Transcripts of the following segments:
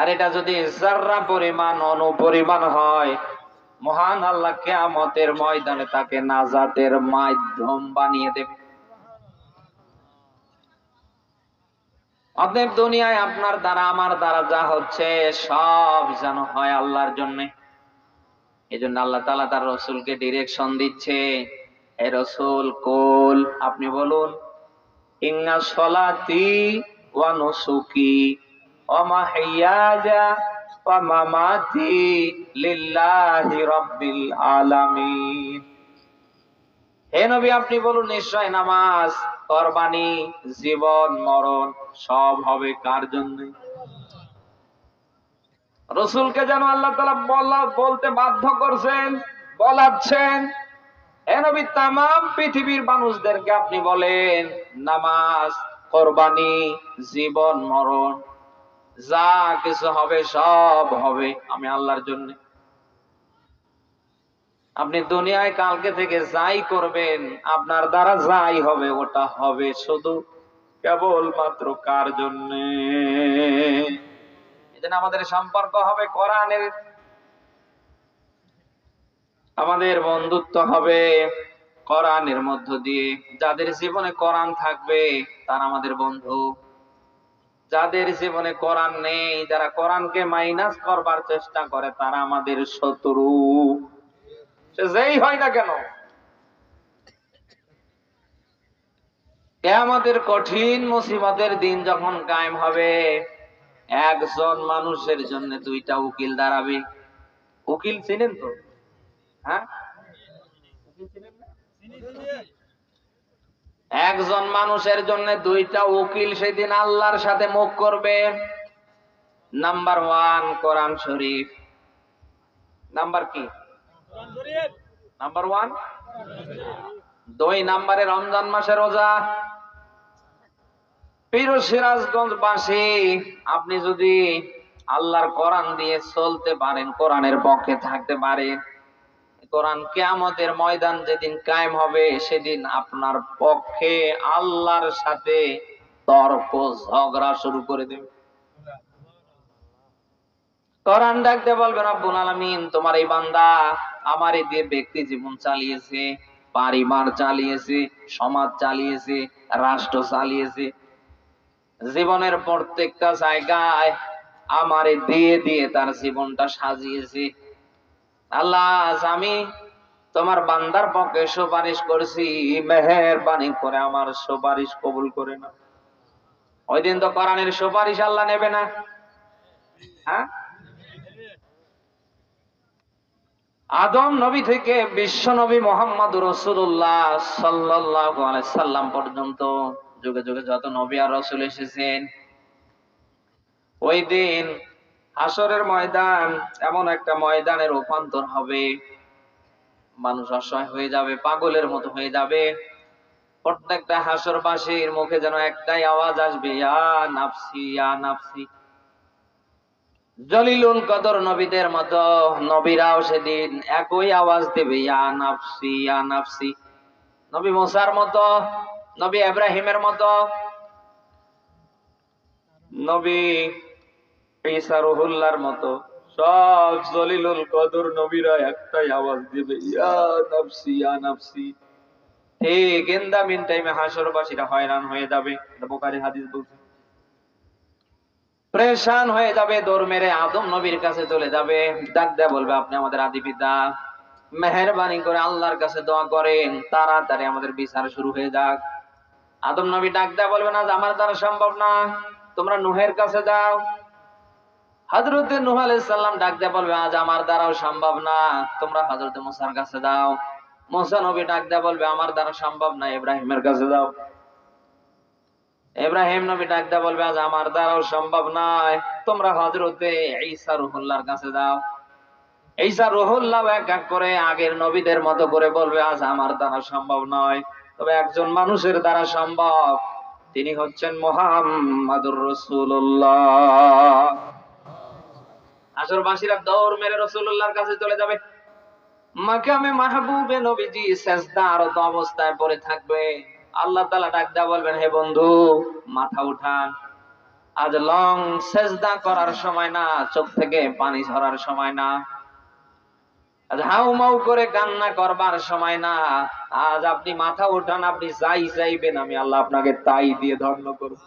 আর এটা যদি জাররা পরিমাণ অনুপরিমাণ হয়, মহান আল্লাহ কেয়ামতের ময়দানে তাকে নাজাতের মাধ্যম বানিয়ে দেবে। অতএব দুনিয়ায় আপনার দ্বারা, আমার দ্বারা যা হচ্ছে, সব যেন হয় আল্লাহর জন্য। এই জন্য আল্লাহ তালা তার রসুলকে ডিরেকশন দিচ্ছে, এ রসুল, কোল, আপনি বলুন, ইন্না সলাতি ওয়া নুসুকি। আপনি বলুন, নিশ্চয় নামাজ, কোরবানি, জীবন, মরণ সব হবে কার জন্য? রসুলকে যেন আল্লাহ তালা বলা, বলতে বাধ্য করছেন, বলাচ্ছেন। পৃথিবীর মানুষদেরকে আপনি বলেন, নামাজ, কোরবানি, জীবন, মরণ যা কিছু হবে, সব হবে আমি আল্লাহর জন্য। আপনি দুনিয়ায় কালকে থেকে যাই করবেন, আপনার দ্বারা যাই হবে, ওটা হবে শুধু কেবল মাত্র কার জন্য? আমাদের সম্পর্ক হবে কোরআনের। আমাদের বন্ধুত্ব হবে কোরআনের মধ্য দিয়ে। যাদের জীবনে কোরআন থাকবে, তারা আমাদের বন্ধু। যাদের জীবনে কোরআন নেই, যারা কোরআনকে মাইনাস করবার চেষ্টা করে, তারা আমাদের শত্রু। সে যেই হয় না কেন? আমাদের কঠিন মুসিবতের দিন যখন কায়েম হবে, একজন মানুষের জন্য দুইটা উকিল দাঁড়াবে। উকিল চিনেন তো? হ্যাঁ উকিল চিনেন না? একজন মানুষের জন্য দুইটা উকিল সেদিন আল্লাহর সাথে মুখ করবে। Number one, Quran Sharif. Number কি? Number one? দুই নাম্বারে রমজান মাসের রোজা। পীর সিরাজগঞ্জ বাসী আপনি যদি আল্লাহর কোরআন দিয়ে চলতে পারেন, কোরআনের পক্ষে থাকতে পারেন কোরআন কেয়ামতের ময়দান যেদিন কায়েম হবে, সেদিন আপনার পক্ষে আল্লাহর সাথে তর্ক ঝগড়া শুরু করে দেবে। কোরআন ডাকতে বলবেন আব্বুল আলামিন, তোমার এই বান্দা আমার এই দিয়ে ব্যক্তি জীবন চালিয়েছে, পরিবার চালিয়েছে, সমাজ চালিয়েছে, রাষ্ট্র চালিয়েছে। জীবনের প্রত্যেকটা জায়গায় আমারে দিয়ে দিয়ে তার জীবনটা সাজিয়েছে। আল্লাহ আমি তোমার বান্দার পক্ষে সুপারিশ করছি, মেহেরবানি করে আমার সুপারিশ কবুল করে না ওই দিন তো কোরআনের সুপারিশ আল্লাহ নেবে না। হ্যাঁ? আদম নবী থেকে বিশ্ব নবী মোহাম্মদ রসুল্লাহ সাল্লাহ সাল্লাম পর্যন্ত যুগে যুগে যত নবী আর রসুল এসেছেন, ওই দিন হাসরের ময়দান এমন একটা ময়দানের রূপান্তর হবে। মানুষ অসহায় হয়ে যাবে, পাগলের মতো হয়ে যাবে। প্রত্যেকটা হাসরবাসীর মুখে যেন একটাই আওয়াজ আসবে, ইয়া নাফসি ইয়া নাফসি। জলিলুল কদর নবীদের মতো নবীরাও সেদিন একই আওয়াজ দেবে, ইয়া নাফসি ইয়া নাফসি। নবী মুসার মতো, নবী ইব্রাহিমের মতো, নবী ঈসা আদম নবীর কাছে চলে যাবে। ডাক দেয়া বলবে, আপনি আমাদের আদি পিতা। মেহরবানি করে আল্লাহর কাছে দোয়া করেন, তাড়াতাড়ি আমাদের বিচার শুরু হয়ে যাক। আদম নবী ডাক দেয়া বলবে না, আমার দ্বারা সম্ভব না। তোমরা নুহের কাছে যাও হজরতে নুহ আলাইসাল্লাম ডাক দেয়া বলবে, আজ আমার দ্বারাও সম্ভব না। তোমরা হজরতে মুসার কাছে দাও মুসা নবী ডাক দেয়া বলবে, আমার দ্বারা সম্ভব না, ইব্রাহিমের কাছে দাও ইব্রাহিম নবী ডাক দেয়া বলবে, আজ আমার দ্বারাও সম্ভব নয়। তোমরা হজরতে ঈসা রুহুল্লাহর কাছে দাও ঈসা রুহুল্লাহ এক এক করে আগের নবীদের মতো করে বলবে, আজ আমার দ্বারা সম্ভব নয়। তবে একজন মানুষের দ্বারা সম্ভব। তিনি হচ্ছেন মোহাম্মদুর রসুল্লাহ দৌড় মেরে রসুল্লাহর কাছে চলে যাবে। মাকামে মাহবুবে নবীজি সেজদারত অবস্থায় পড়ে থাকবে। আল্লাহ ডাক বলবেন, হে বন্ধু, মাথা উঠান। আজ লং সেজদা করার সময় না, চোখ থেকে পানি ঝরার সময় না। আজ হাউ মাউ করে কান্না করবার সময় না। আজ আপনি মাথা উঠান, আপনি যাই চাইবেন, আমি আল্লাহ আপনাকে তাই দিয়ে ধন্য করব।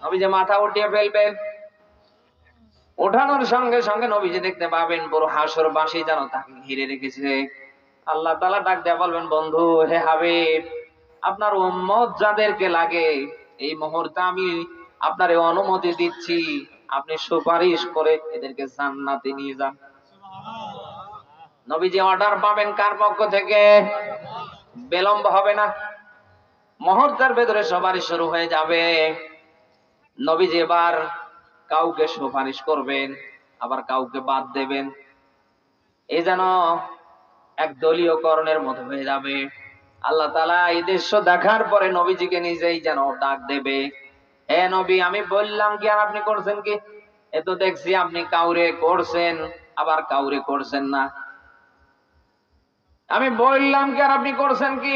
আমি যে মাথা উঠিয়ে ফেলবেন। ওঠানোর সঙ্গে সঙ্গে নবীজি দেখতে পাবেন পুরো হাসর বাসি যেন তাকে ঘিরে রেখেছে। আল্লাহ তালা ডাক দেয়া বলবেন, বন্ধু, হে হাবিব, আপনার উম্মত যাদেরকে লাগে, এই মুহূর্তে আমি আপনার অনুমতি দিচ্ছি। আপনি সুপারিশ করে এদেরকে জান্নাতে নিয়ে যান। নবীজি অর্ডার পাবেন কার পক্ষ থেকে? বিলম্ব হবে না। মুহূর্তের ভেতরে সুপারিশ শুরু হয়ে যাবে। নবীজি এবার কাউকে সুপারিশ করবেন, আবার কাউকে বাদ দেবেন। এই যেন এক দলীয় করণের মতো হয়ে যাবে। আল্লাহ তালা এই দৃশ্য দেখার পরে নবীজিকে নিজেই যেন ডাক দেবে। হে নবী, আমি বললাম কি, আর আপনি করছেন কি? এ তো দেখছি আপনি কাউরে করছেন, আবার কাউরে করছেন না। আমি বললাম কি, আর আপনি করছেন কি?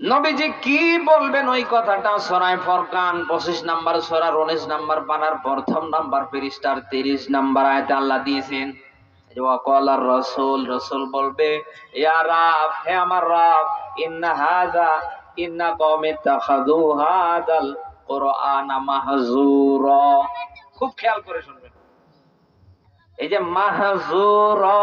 নবীজি কি বলবেন ওই কথাটা? সরাই ফরকান, পঁচিশ নাম্বার সরার উনিশ নাম্বার বানার, প্রথম নাম্বার পৃষ্ঠার তিরিশ নাম্বার আয়তে আল্লাহ দিয়েছেন। ওয়াকালার রসুল রসুল বলবে, ইয়া রাব, হে আমার রাব, ইন্না হাযা, ইন্না কওমি তাখাযু হাযাল কুরআনা মাহজুরা খুব খেয়াল করে শুনবেন। এই যে মাহজুরা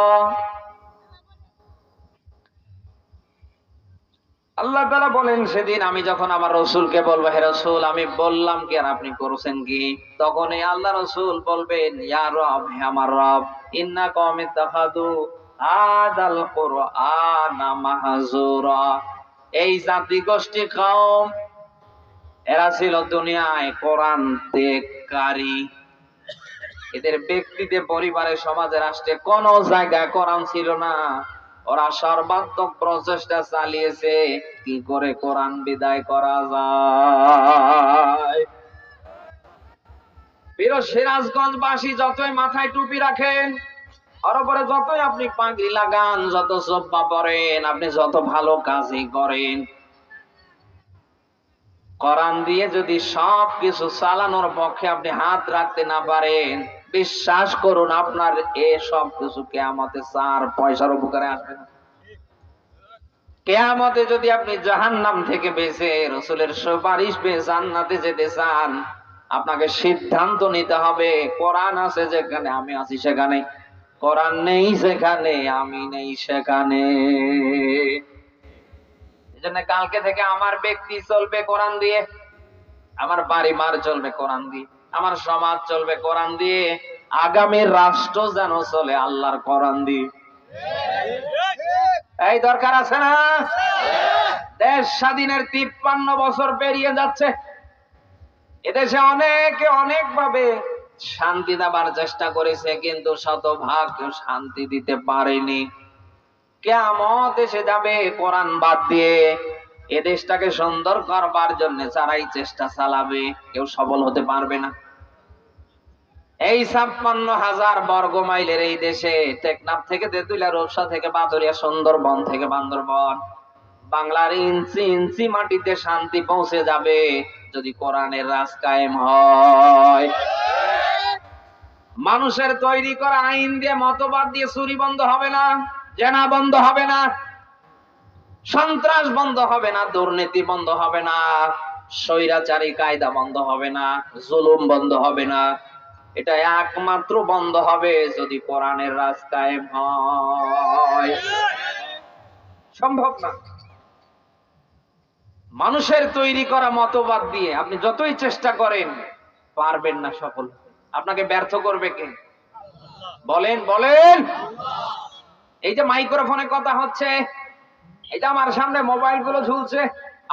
আল্লাহ তালা বলেন, সেদিন আমি যখন আমার রসুলকে বলব, হে রসুল, আমি বললাম কি আর আপনি করছেন কি? তখন এই আল্লাহ রসুল বলবেন রব, হে আমার রব, ইন্না কমে তাহাদু আদাল কোরআনা মাহজুরা এই জাতি গোষ্ঠী এরা ছিল দুনিয়ায় কোরআন এদের ব্যক্তিতে, পরিবারে, সমাজে, রাষ্ট্রে কোন জায়গায় কোরআন ছিল না। ওরা সর্বাত্মক প্রচেষ্টা চালিয়েছে। কি করে কোরআন বিদায় করা যায়? সিরাজগঞ্জবাসী, যতই মাথায় টুপি রাখেন আর যতই আপনি পাগড়ি লাগান, যত জব্বা পরেন, আপনি যত ভালো কাজই করেন, কোরআন দিয়ে যদি সব কিছু চালানোর পক্ষে আপনি হাত রাখতে না পারেন বিশ্বাস করুন, আপনার এ সব কিছু কেয়ামতে চার পয়সার উপকারে আসবে না। কেয়ামতে যদি আপনি জাহান্নাম থেকে বেঁচে রসুলের সুপারিশ পেয়ে জান্নাতে যেতে চান, আপনাকে সিদ্ধান্ত নিতে হবে, কোরআন আছে যেখানে, আমি আছি সেখানে। কোরআন নেই সেখানে, আমি নেই সেখানে। এজন্য কালকে থেকে আমার ব্যক্তি চলবে কোরআন দিয়ে, আমার বাড়ি মার চলবে কোরআন দিয়ে। আমার সমাজ চলবে কোরআন দিয়ে, আগামী রাষ্ট্র যেন চলে আল্লাহর কোরআন দিয়ে। এই দরকার আছে না? দেশ স্বাধীনের তিপ্পান্ন বছর পেরিয়ে যাচ্ছে। এদেশে অনেকে অনেক ভাবে শান্তি দেবার চেষ্টা করেছে, কিন্তু শতভাগ কেউ শান্তি দিতে পারেনি। কেমন দেশে যাবে কোরআন বাদ দিয়ে। এ দেশটাকে সুন্দর করবার জন্য যারাই চেষ্টা চালাবে, কেউ সফল হতে পারবে না। এই ছাপ্পান্ন হাজার বর্গ মাইলের এই দেশে টেকনাফ থেকে তেতুলিয়া, রূপসা থেকে বাদরিয়া সুন্দরবন থেকে বান্দরবন, বাংলার ইঞ্চি ইঞ্চি মাটিতে শান্তি পৌঁছে যাবে যদি কোরআনের রাজ কায়েম হয়। মানুষের তৈরি করা আইন দিয়ে মতবাদ দিয়ে চুরি বন্ধ হবে না, জেনা বন্ধ হবে না। সন্ত্রাস বন্ধ হবে না, দুর্নীতি বন্ধ হবে না, স্বৈরাচারী কায়দা বন্ধ হবে না, জুলুম বন্ধ হবে না। এটা একমাত্র বন্ধ হবে যদি কোরআনের কায়েম হয়। সম্ভব না। মানুষের তৈরি করা মতবাদ দিয়ে আপনি যতই চেষ্টা করেন, পারবেন না সফল। আপনাকে ব্যর্থ করবে কে? বলেন বলেন! এই যে মাইক্রোফোনে কথা হচ্ছে এই যে আমার সামনে মোবাইলগুলো ঝুলছে।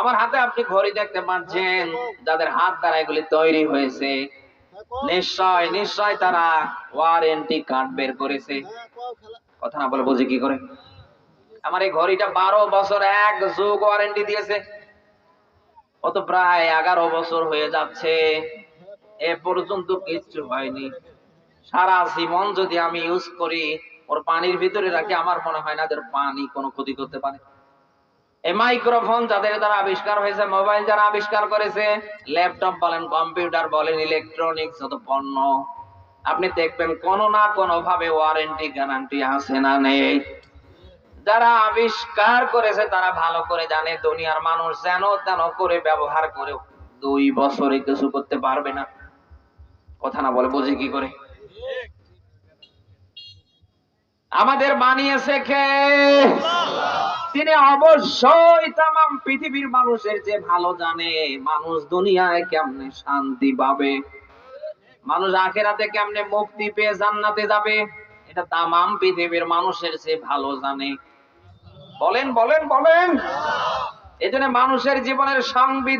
আমার হাতে আপনি ঘড়ি দেখতে পাচ্ছেন, যাদের হাত দ্বারা এগুলি তৈরি হয়েছে। নিশ্চয় নিশ্চয় তারা ওয়ারেন্টি কার্ড বের করেছে। কথা না বলে বুঝি কি করে? আমার এই ঘড়িটা বারো বছর, এক যুগ ওয়ারেন্টি দিয়েছে। কত প্রায় এগারো বছর হয়ে যাচ্ছে। এ পর্যন্ত কিচ্ছু হয়নি। সারা জীবন যদি আমি ইউজ করি, ওর পানির ভিতরে রাখি, আমার মনে হয় না পানি কোনো ক্ষতি করতে পারে। মাইক্রোফোন যাদের দ্বারা আবিষ্কার হয়েছে, মোবাইল যারা আবিষ্কার করেছে, ল্যাপটপ বলেন, কম্পিউটার বলেন ইলেকট্রনিক্স যত পণ্য, আপনি দেখবেন কোনো না কোনো ভাবে ওয়ারেন্টি গ্যারান্টি আছে না নেই। যারা আবিষ্কার করেছে, তারা ভালো করে জানে, দুনিয়ার মানুষ যেন তেন করে ব্যবহার করে, দুই বছরে কিছু করতে পারবে না। কথা না বলে বুঝি কি করে? আমাদের বানিয়েছে কে? তিনি অবশ্যই তাম পৃথিবীর মানুষের যে ভালো জানে, মানুষ দুনিয়ায় কেমনে শান্তি পাবে? মানুষ আখেরাতে কেমনে মুক্তি পেয়ে জান্নাতে যাবে? এটা তামাম পৃথিবীর মানুষের যে ভালো জানে। বলেন বলেন বলেন। এই জন্য মানুষের জীবনের সংবিধান